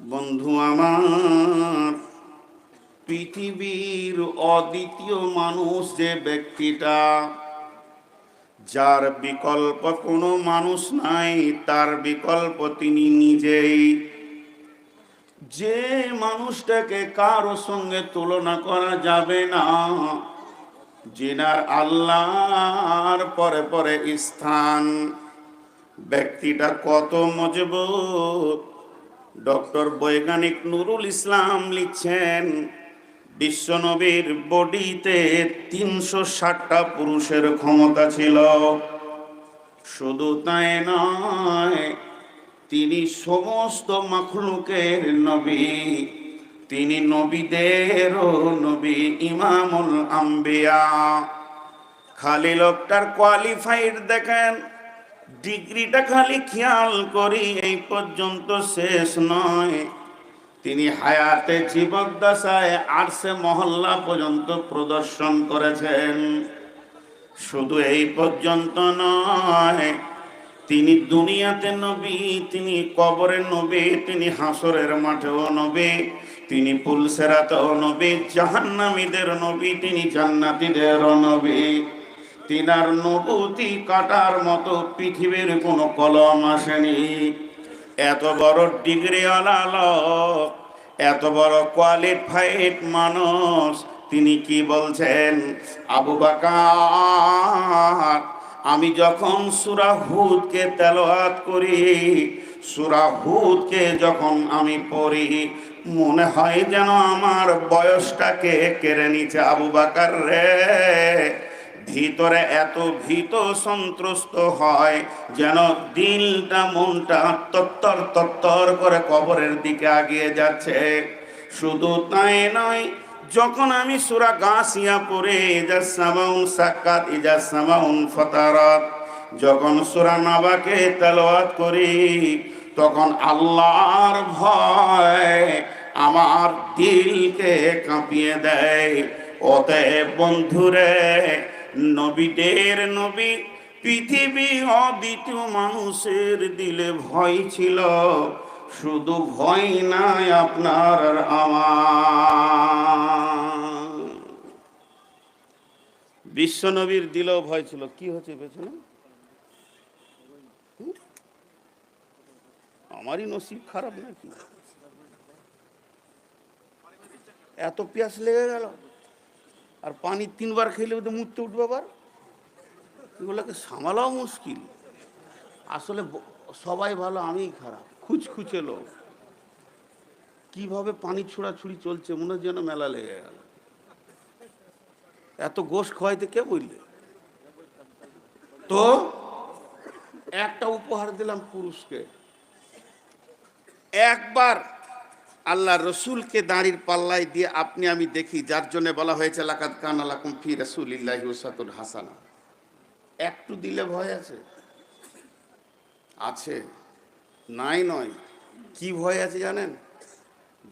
বন্ধু আমার, পৃথিবীর অদ্বিতীয় মানুষ যে ব্যক্তিটা, যার বিকল্প কোনো মানুষ নাই, তার বিকল্প তিনি নিজেই। যে মানুষটাকে কারও সঙ্গে তুলনা করা যাবে না, যিনার আল্লাহর পরে পরে স্থান, ব্যক্তিটা কত মজবুত ডক্টর বৈজ্ঞানিক নুরুল ইসলাম লিখছেন, বিশ্বনবীর বডিতে তিনশো ষাটটা পুরুষের ক্ষমতা ছিল। শুধু তাই নয়, তিনি সমস্ত মখলুকের নবী, তিনি নবীদের নবী ইমামুল আম্বিয়া। খালি লোকটার কোয়ালিফাইড দেখেন। ডিগ্রিটা খালি খেয়াল করি, এই পর্যন্ত শেষ নয়। তিনি হায়াতে জীবক জীবদ্দশায় আরশে মহল্লা পর্যন্ত প্রদর্শন করেছেন। শুধু এই পর্যন্ত নয়, তিনি দুনিয়াতে নবী, তিনি কবরের নবী, তিনি হাসরের মাঠেও নবী, তিনি পুলসেরাতেও নবী, জাহান্নামীদের নবী, তিনি জান্নাতীদেরও নবী। তিনার নবুতি কাটার মতো পৃথিবীর কোনো কলম আসেনি। এত বড় ডিগ্রিওয়ালা লোক এত বড় কোয়ালিফাইড মানুষ, তিনি কি বলছেন? আবু বাকার, আমি যখন সুরা হুদকে তেলাওয়াত করি, সুরা হুদকে যখন আমি পড়ি, মনে হয় যেন আমার বয়সটাকে কেড়ে নিচ্ছে আবু বাকার রে। ভিতরে এত ভীত সন্ত্রস্ত হয় যেন দিলটা মনটা তত্তর তত্তর করে কবরের দিকে আগিয়ে যাচ্ছে। শুধু তাই নয়, যখন আমি সুরা গাছিয়া পড়ে, ইজা সামাউন সাক্কাত, ইজা সামাউন ফতারাত, যখন সুরা নাবাকে তেলাওয়াত করি, তখন আল্লাহর ভয় আমার দিলকে কাঁপিয়ে দেয়। অতএব বন্ধুরে নবীদের নবী পৃথিবী অদ্বিতীয় মানুষের দিলে ভয় ছিল। শুধু ভয় নাই আপনার আর আমার। বিশ্বনবীর দিলেও ভয় ছিল। কি হচ্ছে পেছনে? আমারই নসিব খারাপ নাকি? এত পেঁয়াজ লেগে গেল। আর পানি তিনবার খেলে ওদের মুততে উঠবে আবার। এগুলোকে সামালাও মুশকিল। আসলে সবাই ভালো, আমিই খারাপ, খুচখুচে লোক। কীভাবে পানি ছোড়াছুড়ি চলছে, মনে যেন মেলা লেগে গেল। এত গোশ খাওয়াইতে কে বললে? তো একটা উপহার দিলাম পুরুষকে। একবার আল্লাহ রসুলকে দাঁড়ির পাল্লায় দিয়ে আপনি আমি দেখি, যার জন্য বলা হয়েছে লাকাত কান আলাকুম ফি রসুলিল্লাহি উসাতুল হাসানা। একটু দিলে ভয় আছে? আছে। নাই নয়। কি ভয় আছে জানেন?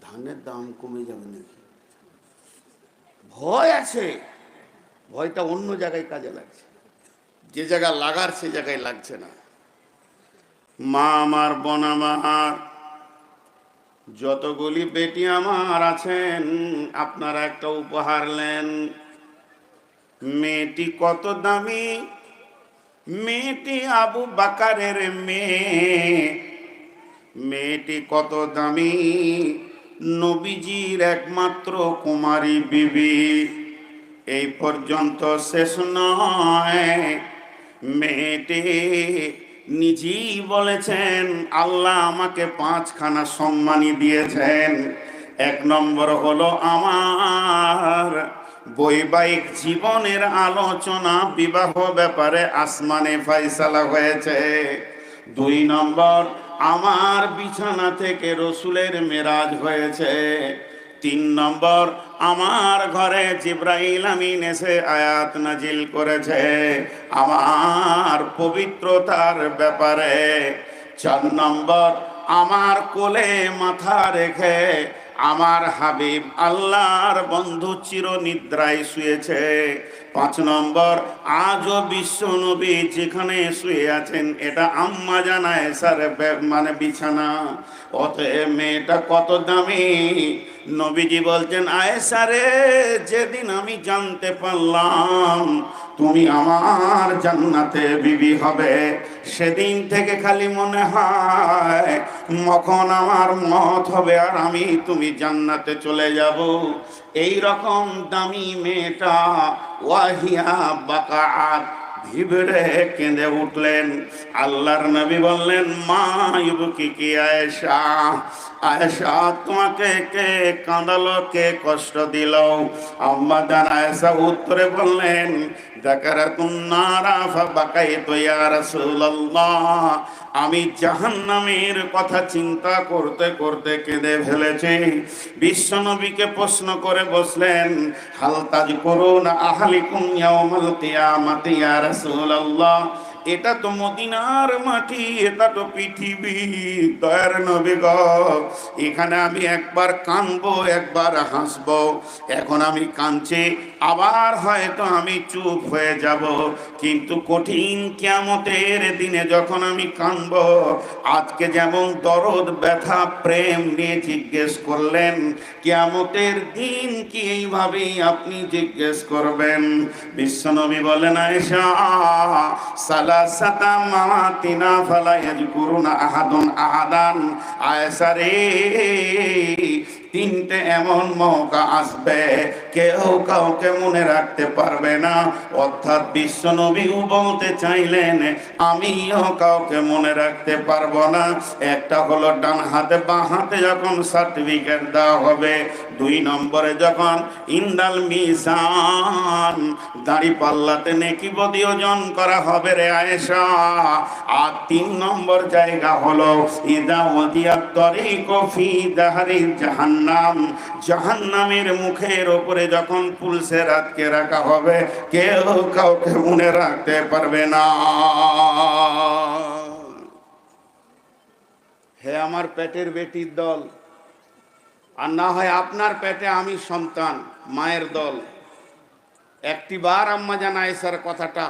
ধানের দাম কমে যাবে নাকি? ভয় আছে। ভয়টা অন্য জায়গায় কাজে লাগছে। যে জায়গা লাগার, সে জায়গায় লাগছে না। মা আমার, বোন আমার যতগুলি বেটি আমার আছেন, আপনারা একটা উপহার নেন। মেয়েটি কত দামি? মেয়েটি আবু বাকারের মেয়ে। মেয়েটি কত দামি? নবীজির একমাত্র কুমারী বিবি। এই পর্যন্ত শেষ নয়। মেয়েটি নিজেই বলেছেন, আল্লাহ আমাকে পাঁচখানা সম্মানী দিয়েছেন। এক নম্বর হলো আমার বৈবাহিক জীবনের আলোচনা, বিবাহ ব্যাপারে আসমানে ফাইসালা হয়েছে। দুই নম্বর, আমার বিছানা থেকে রসুলের মেরাজ হয়েছে। তিন নম্বর, আমার ঘরে জিব্রাইল আমিন এসে আয়াত নাজিল করেছে। আমার পবিত্রতার ব্যাপারে। চার নম্বর, আমার কোলে মাথা রেখে আমার হাবিব আল্লাহর বন্ধু চির নিদ্রায় শুয়েছে। পাঁচ নম্বর, আজও বিশ্ব নবী যেখানে শুয়ে আছেন, এটা আম্মা জানায়, স্যার মানে বিছানা। অতএব মেয়েটা কত দামি? নবীজি বলছেন, আয়েশা রে, যেদিন আমি জানতে পারলাম তুমি আমার জান্নাতে বিবি হবে। সেদিন থেকে খালি মনে হয় মখন আমার মত হবে আর আমি তুমি জান্নাতে চলে যাব। এই রকম দামি মেয়েটা ওয়াহিয়া বাকাত ভিবড়ে কেঁদে উঠলেন। আল্লাহর নবী বললেন, মা ইবুকি কি আয়েশা? আয়েশা, তোমাকে কে কাঁদালো, কে কষ্ট দিল? আম্মা জান আয়েশা উত্তরে বললেন যাকারাতুন নারা, ফাবাকাইতু ইয়া রাসূলুল্লাহ। আমি জাহান্নামের কথা চিন্তা করতে করতে কেঁদে ফেলেছি। বিশ্বনবীকে প্রশ্ন করে বসলেন হালতাজ করুন আহালি ইয়াউমাল কিয়ামাতি ইয়া রাসূলুল্লাহ। এটা তো মদিনার মাটি, এটা তো পৃথিবী, দয়ার নবী এখানে আমি একবার কানবো একবার হাসবো। এখন আমি কাঁদছি, আবার হয়তো আমি চুপ হয়ে যাব। কিন্তু কঠিন কিয়ামতের দিনে যখন আমি কানবো আজকে যেমন দরদ, ব্যথা, প্রেম নিয়ে জিজ্ঞেস করলেন, কিয়ামতের দিন কি এইভাবেই আপনি জিজ্ঞেস করবেন? বিশ্বনবী বলেন, আয়েশা সালাসাতা মামাতিনা ফালা ইয়াজকুরুনা আহাদুন আহাদান। আয়সারে তিনটে এমন মৌকা আসবে, কেউ কাউকে মনে রাখতে পারবে না। অর্থাৎ বিশ্ব নবীও বলতে চাইলেন, আমিও কাউকে মনে রাখতে পারব না। একটা হলো ডান হাতে, বাঁ হাতে যখন সার্টিফিকেট দেওয়া হবে, দুই নম্বরে যখন ইন্দাল মিসান দাড়ি পাল্লাতে নেকি বদি ওজন করা হবে রে আয়েশা। আর তিন নম্বর জায়গা হলো, ইদা ওদিয়া তরিক ফি দাহারি জাহান্নাম, জাহান্নামের মুখের ওপরে যখন পুলসে রাতকে রাখা হবে, কেউ কাউকে মনে রাখতে পারবে না। হে আমার পেটের বেটির দল, আর না হয় আপনার পেটে আমি সন্তান, মায়ের দল। একটি বার আম্মা জানা এসার কথাটা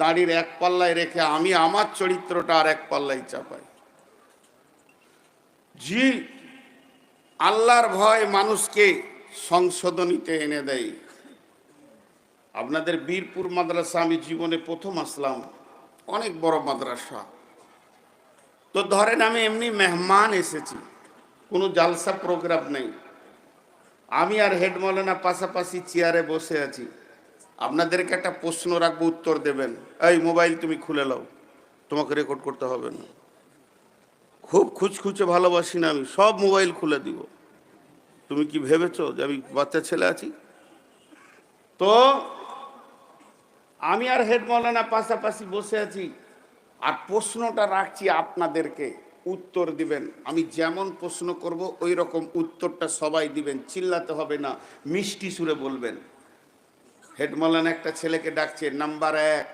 দাড়ির এক পাল্লায় রেখে আমি আমার চরিত্রটা আর এক পাল্লায় চাপাই। জি আল্লাহর ভয় মানুষকে সংশোধনীতে এনে দেয়। আপনাদের বীরপুর মাদ্রাসা আমি জীবনে প্রথম আসলাম। অনেক বড় মাদ্রাসা। তো ধরেন আমি এমনি মেহমান এসেছি। কোনো জালসা প্রোগ্রাম নেই। আমি আর হেড মৌলানা পাশাপাশি চেয়ারে বসে আছি। আপনাদেরকে একটা প্রশ্ন রাখব, উত্তর দেবেন। এই মোবাইল তুমি খুলে নাও। তোমাকে রেকর্ড করতে হবে না। খুব খুচখুচে ভালোবাসি না আমি, সব মোবাইল খুলে দিব। তুমি কি ভেবেছো যে আমি বাচ্চা ছেলে আছি? তো আমি আর হেড মৌলানা পাশাপাশি বসে আছি আর প্রশ্নটা রাখছি আপনাদেরকে, উত্তর দিবেন। আমি যেমন প্রশ্ন করব ওই রকম উত্তরটা সবাই দিবেন, চিল্লাতে হবে না, মিষ্টি সুরে বলবেন। হেড মৌলানা একটা ছেলেকে ডাকছে, নাম্বার এক,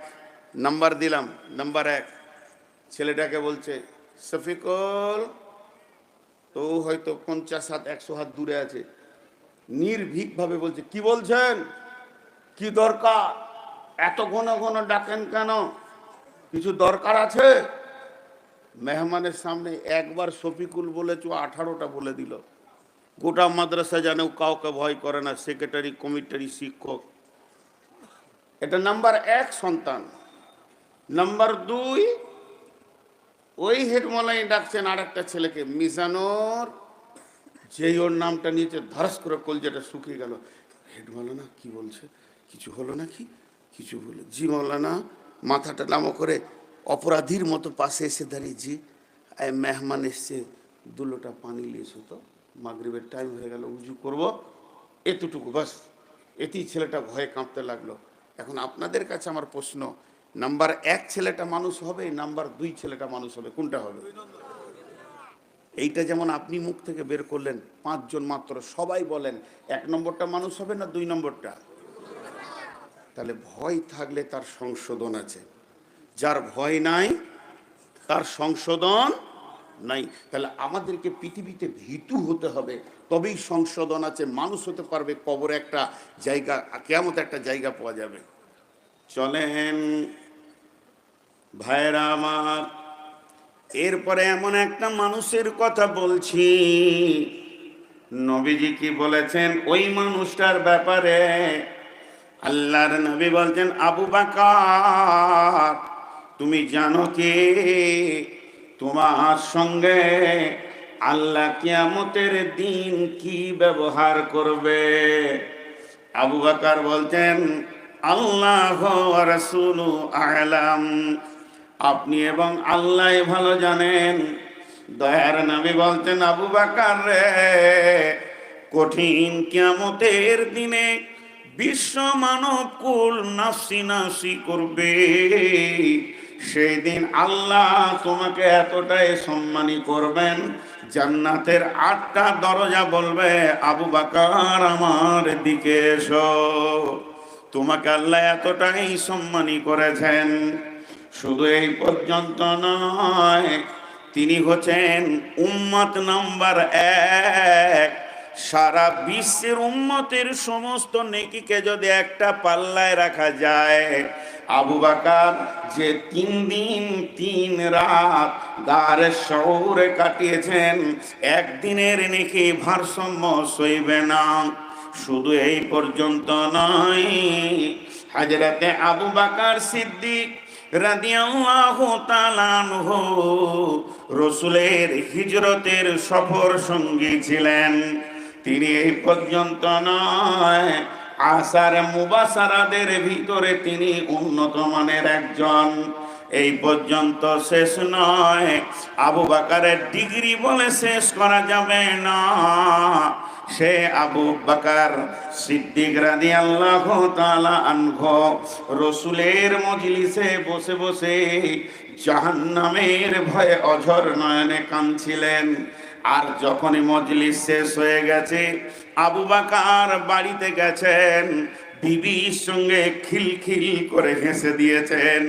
নাম্বার দিলাম, নাম্বার এক, ছেলেটাকে বলছে শফিকুল তো হয়তো পঞ্চাশ হাত, একশো হাত দূরে আছে। নির্ভীকভাবে বলছে, কি বলছেন? কি দরকার? এত ঘন ঘন ডাকেন কেন? কিছু দরকার আছে? মেহমানের সামনে একবার শফিকুল বলেছ আঠারোটা বলে দিল। গোটা মাদ্রাসা জানেও কাউকে ভয় করে না, সেক্রেটারি, কমিটারি শিক্ষক। এটা নাম্বার এক সন্তান। নাম্বার দুই ওই হেডমলাই ডাকছেন আর একটা ছেলেকে, মিজানোর। যেই ওর নামটা নিয়েছে ধরাস করে কলজেটা শুকিয়ে গেল। হেড মৌলানা কি বলছে? কিছু হলো নাকি? কিছু বলে জি মৌলানা মাথাটা নামো করে অপরাধীর মতো পাশে এসে দাঁড়িয়ে জি। মেহমান এসছে, দুলোটা পানি নিয়েছো তো। মাগরিবের টাইম হয়ে গেল, উজু করব। এতটুকু, বাস। এতেই ছেলেটা ভয়ে কাঁপতে লাগল। এখন আপনাদের কাছে আমার প্রশ্ন নাম্বার এক ছেলেটা মানুষ হবে, নাম্বার দুই ছেলেটা মানুষ হবে। কোনটা হবে? এইটা যেমন আপনি মুখ থেকে বের করলেন, পাঁচজন মাত্র, সবাই বলেন, এক নম্বরটা মানুষ হবে না দুই নম্বরটা? তাহলে ভয় থাকলে তার সংশোধন আছে। যার ভয় নাই, তার সংশোধন নাই। তাহলে আমাদেরকে পৃথিবীতে ভীতু হতে হবে, তবেই সংশোধন আছে। মানুষ হতে পারবে কবর একটা জায়গা কেমন একটা জায়গা পাওয়া যাবে। চলেন ভাইরা আমার, এরপরে এমন একটা মানুষের কথা বলছি। নবীজি কি বলেছেন? ওই মানুষটার ব্যাপারে আল্লাহর নবী বলছেন, আবু বাকার, তুমি জানো কি? তোমার সঙ্গে আল্লাহ কিয়ামতের দিন কি ব্যবহার করবে? আবু বাকার বলছেন আল্লাহ আপনি এবং আল্লাহ ভালো জানেন। দয়ার নবী বলতেন, আবু বাকার রে, কঠিন কিয়ামতের দিনে বিশ্ব মানব কুল নাসি নাসি করবে। সেই দিন আল্লাহ তোমাকে এতটাই সম্মানী করবেন, জান্নাতের আটটা দরজা বলবে, আবু বাকার, আমার দিকে এসো। তোমাকে আল্লাহ এতটাই সম্মানী করেছেন। শুধু এই পর্যন্ত নয়, তিনি হচ্ছেন উম্মত নাম্বার এক। সারা বিশ্বের উম্মতের সমস্ত নেকিকে যদি একটা পাল্লায় রাখা যায়, আবু বাকার যে তিন দিন, তিন রাত গারের শহরে কাটিয়েছেন, একদিনের নেকি ভারসাম্য সইবে না। শুধু এই পর্যন্ত নয় হাজরাতে আবু বাকার সিদ্দিক রসুলের হিজরতের সফর সঙ্গী ছিলেন। তিনি এই পর্যন্ত নয়, আসার মুবাসারাদের ভিতরে তিনি উন্নত মানের একজন। এই পর্যন্ত শেষ নয়। আবু বাকারের ডিগ্রি বলে শেষ করা যাবে না। সে আবু বাকার সিদ্দিক রাদি আল্লাহ তালা আনঘ রসুলের মজলিসে বসে বসে জাহান্নামের ভয়ে অঝর নয়নে কাঁদছিলেন। আর যখনই মজলিস শেষ হয়ে গেছে, আবু বাকার বাড়িতে গেছেন বিবির সঙ্গে খিলখিল করে হেসে দিয়েছেন।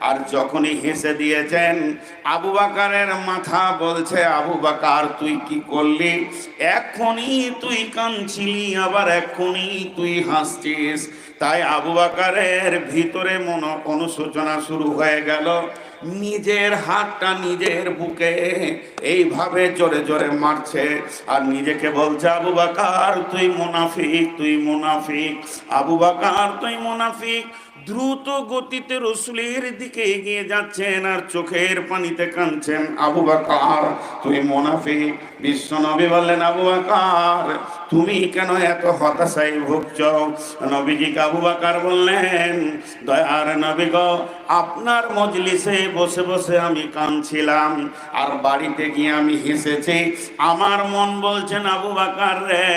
আর যখনই হেসে দিয়েছেন, আবু বাকারের মাথা বলছে, আবু বাকার, তুই কি করলি? এখনই তুই কাঁদছিলি, আবার এখনই তুই হাসছিস। তাই আবু বাকারের ভিতরে মন অনুশোচনা শুরু হয়ে গেল। নিজের হাতটা নিজের বুকে এইভাবে জোরে জোরে মারছে। আর নিজেকে বলছে, আবু বাকার, তুই মুনাফিক তুই মুনাফিক, আবু বাকার, তুই মুনাফিক। দ্রুত গতিতে রসুলের দিকে এগিয়ে যাচ্ছেন আর চোখের পানিতে কাঁদছেন আবু বাকার। তুই মোনাফিক? বিশ্ব নবী বললেন, আবু বাকার তুমি কেন এত হতাশায় ভুগছ? নবীজি আবু বাকার বললেন, দয়ার নবী আপনার মজলিসে বসে বসে আমি কাঁদছিলাম, আর বাড়িতে গিয়ে আমি হেসেছি। আমার মন বলছেন আবু বাকার রে,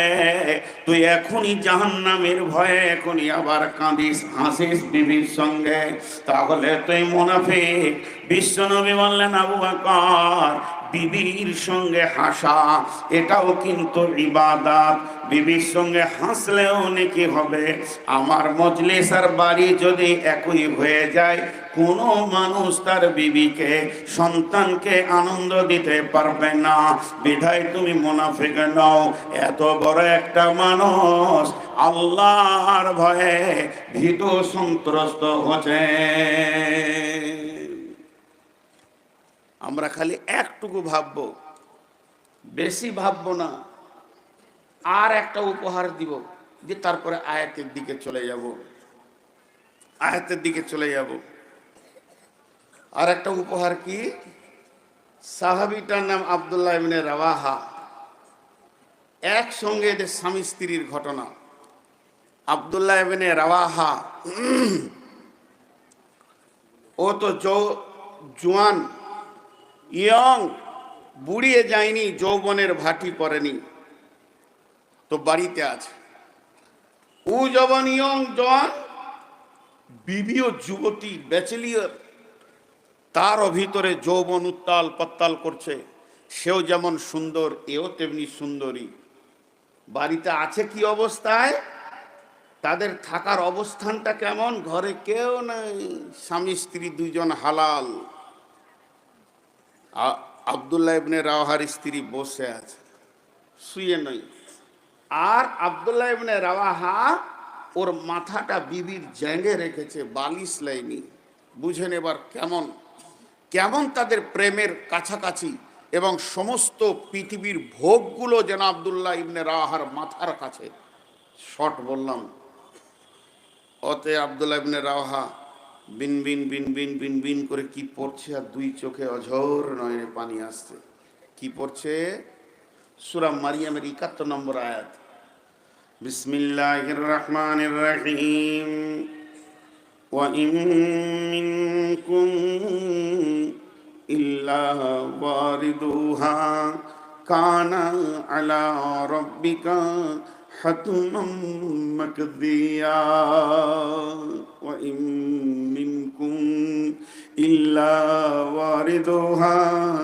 তুই এখনই জাহান্নামের ভয়ে এখনই আবার কাঁদিস, হাসিস বিবির সঙ্গে। তাহলে তুই মুনাফিক। বিশ্বনবী বললেন, আবু বাকর বিবির সঙ্গে হাসা, এটাও কিন্তু ইবাদাত। বিবির সঙ্গে হাসলেও নাকি হবে। আমার মজলিস আর বাড়ি যদি একই হয়ে যায়, কোনো মানুষ তার বিবিকে, সন্তানকে আনন্দ দিতে পারবে না। বিধায় তুমি মুনাফিক নাও। এত বড় একটা মানুষ আল্লাহর ভয়ে ভীত সন্ত্রস্ত হচ্ছে। আমরা খালি একটুকু ভাববো। বেশি ভাববো না। আর একটা উপহার দিব যে তারপরে আয়াতের দিকে চলে যাব। আয়াতের দিকে চলে যাব। আর একটা উপহার কি? সাহাবিটার নাম আবদুল্লাহ ইবনে রাওয়াহা। একসঙ্গে এদের স্বামী স্ত্রীর ঘটনা। আবদুল্লাহ ইবনে রাওয়াহা ও তো জোয়ান। ইয়ং বুড়িয়ে যায়নি, যৌবনের ভাটি পড়েনি তো বাড়িতে আছে। উ যবন ইয়ং জওয়ান বিবিও যুবতী, ব্যাচেলিয়র। তারও ভিতরে যৌবন উত্তাল পত্তাল করছে। সেও যেমন সুন্দর, এও তেমনি সুন্দরী। বাড়িতে আছে কি অবস্থায়? তাদের থাকার অবস্থানটা কেমন? ঘরে কেউ নাই। স্বামী, স্ত্রী দুজন হালাল। আবদুল্লাহ ইবনে রাওয়াহার স্ত্রী বসে আছে। শুয়ে নই। আর আবদুল্লাহ ইবনে রাওয়াহা ওর মাথাটা বিবির জ্যাঙ্গে রেখেছে, বালিশ লাইনি। বুঝেন এবার কেমন কেমন তাদের প্রেমের কাছাকাছি এবং সমস্ত পৃথিবীর ভোগগুলো যেন আবদুল্লাহ ইবনে রাওয়াহার মাথার কাছে। শর্ট বললাম অতে আবদুল্লাহ ইবনে রাওহা বিন বিন বিন বিন বিন বিন করে কি পড়ছে আর দুই চোখে অঝোর নয়নে পানি আসছে কি পড়ছে সূরা মারিয়ামের 71 নম্বর আয়াত বিসমিল্লাহির রহমানির রহিম وإن منكم إلا واردوها كان على ربك حتما مقضيا وإن منكم إلا واردوها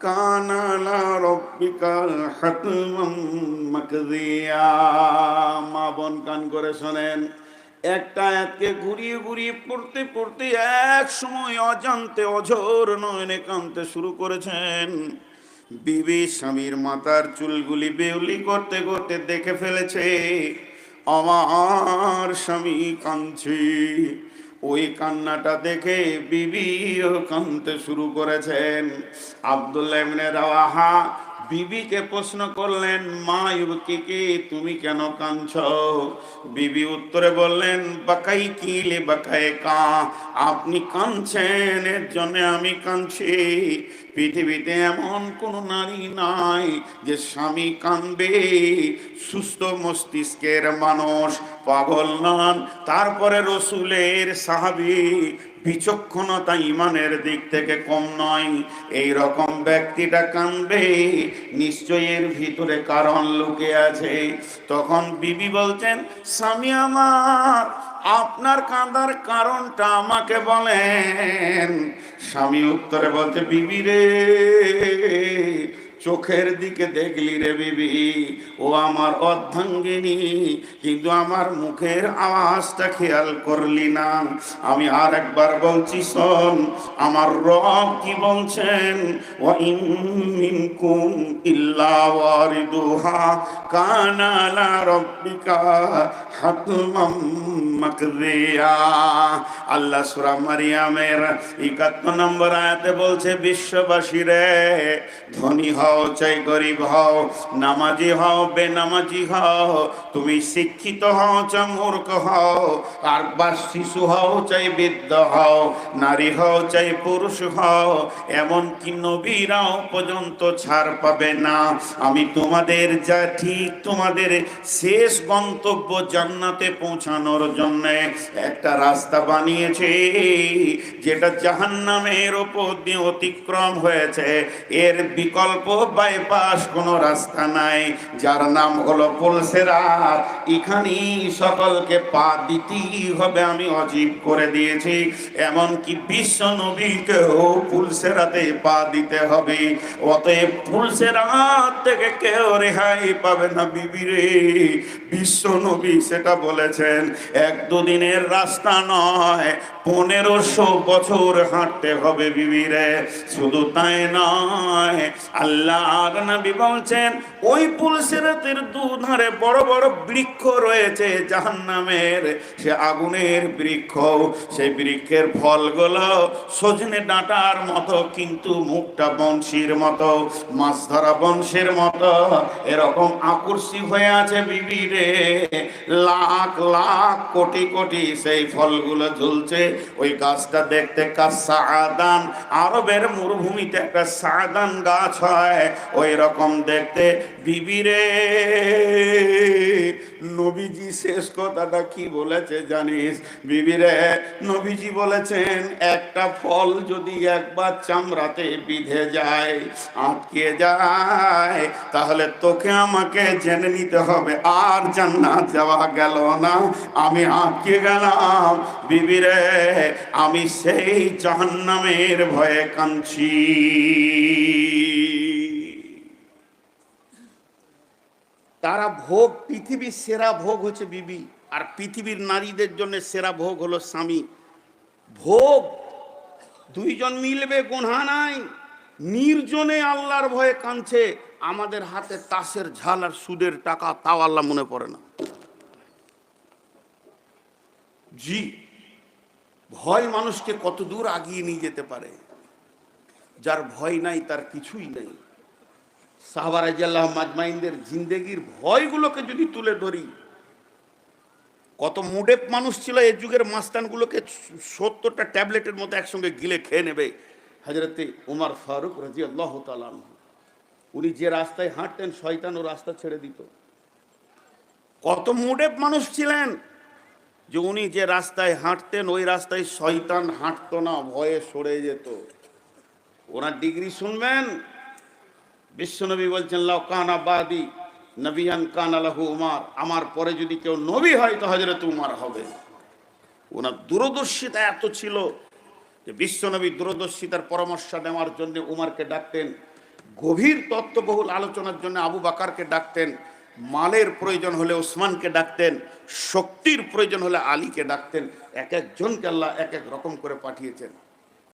كان على ربك حتما مقضيا মা বোন কান করে শোনেন একটা আয়াতকে ঘুরিয়ে ঘুরিয়ে পড়তে পড়তে এক সময় অজান্তে অঝোর নয়নে কানতে শুরু করেছেন বিবি স্বামীর মাথার চুলগুলি বেউলি করতে করতে দেখে ফেলেছে, আমার স্বামী কাঁদছে। ওই কান্নাটা দেখে বিবিও কানতে শুরু করেছেন। আবদুল্লাহ ইবনে রাওয়াহা বিবিকে প্রশ্ন করলেন, মা ইউবকিকে তুমি কেন কাঁদছ? বিবি উত্তরে বললেন, বাকাই কিলে বাকায় কা? আপনি কাঁদছেন, এর জন্য আমি কাঁদছি। পৃথিবীতে এমন কোন নারী নাই যে স্বামী কাঁদবে, সুস্থ মস্তিষ্কের মানুষ পাগল নন। তারপরে রসুলের সাহাবি বিচক্ষণতা ইমানের দিক থেকে কম নয়। এই রকম ব্যক্তিটা কানবে নিশ্চয়ের ভিতরে কারণ লুকে আছে। তখন বিবি বলছেন, স্বামী আমার আপনার কাঁদার কারণটা আমাকে বলেন। স্বামী উত্তরে বলছে বিবি রে চোখের দিকে দেখলি রে বিবি। ও আমার অর্ধাঙ্গিনী, কিন্তু আমার মুখের আওয়াজটা খেয়াল করলি না। আমি আর একবার বলছি, শোন, আমার রব কি বলছেন? ও ইনকুম ইল্লা ওয়ারিদুহা কানালা রব্বিকা হাতমাম মাকদিয়া আল্লাহ সূরা মারিয়ামের 71 নম্বর আয়াতে বলছে, বিশ্ববাসী রে, ধনী হও চাই গরিব হও, নামাজি হও, বেনামাজি হও, তুমি শিক্ষিত হও চাই মূর্খ হও আর বা শিশু হও চাই বৃদ্ধ হও, নারী হও চাই পুরুষ হও এমন কি নবীরাও পর্যন্ত ছাড় পাবে না। আমি তোমাদের যা ঠিক তোমাদের শেষ গন্তব্য জান্নাতে পৌঁছানোর জন্য একটা রাস্তা বানিয়েছে, যেটা জাহান্নামের ওপর দিয়ে অতিক্রম হয়েছে। এর বিকল্প বাইপাস কোনো রাস্তা নাই, যার নাম হলো পুলসেরা। এখানেই সকলকে পা দিতেই হবে, আমি অজীব করে দিয়েছি। এমনকি বিশ্ব নবীকেও পুলসেরাতে পা দিতে হবে। অতএব পুলসেরাত থেকে কেউ রেহাই পাবে না বিবিরে বিশ্ব নবী সেটা বলেছেন, এক দুদিনের রাস্তা নয়, পনেরোশো বছর হাঁটতে হবে বিবিরে। শুধু তাই নয়, আল্লাহর নবী বলছেন, ওই পুলসেরাতের দুধারে বড় বড় বৃক্ষ রয়েছে জাহান্নামের। সে আগুনের বৃক্ষ, সেই বৃক্ষের ফলগুলো সজনে ডাঁটার মতো, কিন্তু মুখটা বংশীর মতো, মাছ ধরা বংশের মতো, এরকম আকর্ষি হয়ে আছে বিবিরে। লাখ লাখ কোটি কোটি সেই ফলগুলো ঝুলছে। ওই গাছটা দেখতে কাসা আদান আরবের মরুভূমিতে একটা সাদান গাছ হয়। ওই রকম দেখতে। বিবিরে নবীজি শেষ কথাটা কি বলেছে জানিস? বিবিরে নবীজি বলেছেন, একটা ফল যদি একবার চামড়াতে বিধে যায়, আটকে যায়, তাহলে তোকে আমাকে জেনে নিতে হবে। আর জান্নাত যাওয়া গেল না। আমি আটকে গেলাম। বিবিরে আমি সেই জাহান্নামের ভয়ে কাঁদছি। তারা ভোগ, পৃথিবীর সেরা ভোগ হচ্ছে বিবি। আর পৃথিবীর নারীদের জন্য সেরা ভোগ হলো স্বামী। ভোগ, দুইজন মিলবে গোনা নাই। নির্জনে আল্লাহর ভয়ে কাঁদছে। আমাদের হাতে তাসের ঝাল আর সুদের টাকা, তাও আল্লাহ মনে পড়ে না। জি, ভয় মানুষকে কত দূর আগিয়ে নিয়ে যেতে পারে? যার ভয় নাই, তার কিছুই নেই। সাহাবারাজ্লাহ মাজমাইনদের জিন্দেগির ভয়গুলোকে যদি তুলে ধরি, কত মুডে মানুষ ছিল এই যুগের মাস্তানগুলোকে সত্তরটা ট্যাবলেটের মতো একসঙ্গে গিলে খেয়ে নেবে। হাজরতে উমার ফারুক রাজি আল্লাহ তালান উনি যে রাস্তায় হাঁটতেন শয়তান ও রাস্তা ছেড়ে দিত। কত মুডে মানুষ ছিলেন যে উনি যে রাস্তায় হাঁটতেন, ওই রাস্তায় শয়তান হাঁটতো না, ভয়ে সরে যেত। ওনার ডিগ্রি শুনবেন? বিশ্বনবী বলছেন, লাউ কানা বাদি নবিয়ান কান আলাহু উমার। আমার পরে যদি কেউ নবী হয়, তো হজরত উমার হবে। ওনার দূরদর্শিতা এত ছিল যে বিশ্বনবী দূরদর্শিতার পরামর্শ নেওয়ার জন্য উমারকে ডাকতেন গভীর তত্ত্ববহুল আলোচনার জন্য আবু বাকারকে ডাকতেন, মালের প্রয়োজন হলে ওসমানকে ডাকতেন, শক্তির প্রয়োজন হলে আলীকে ডাকতেন, এক একজনকে আল্লাহ এক এক রকম করে পাঠিয়েছেন।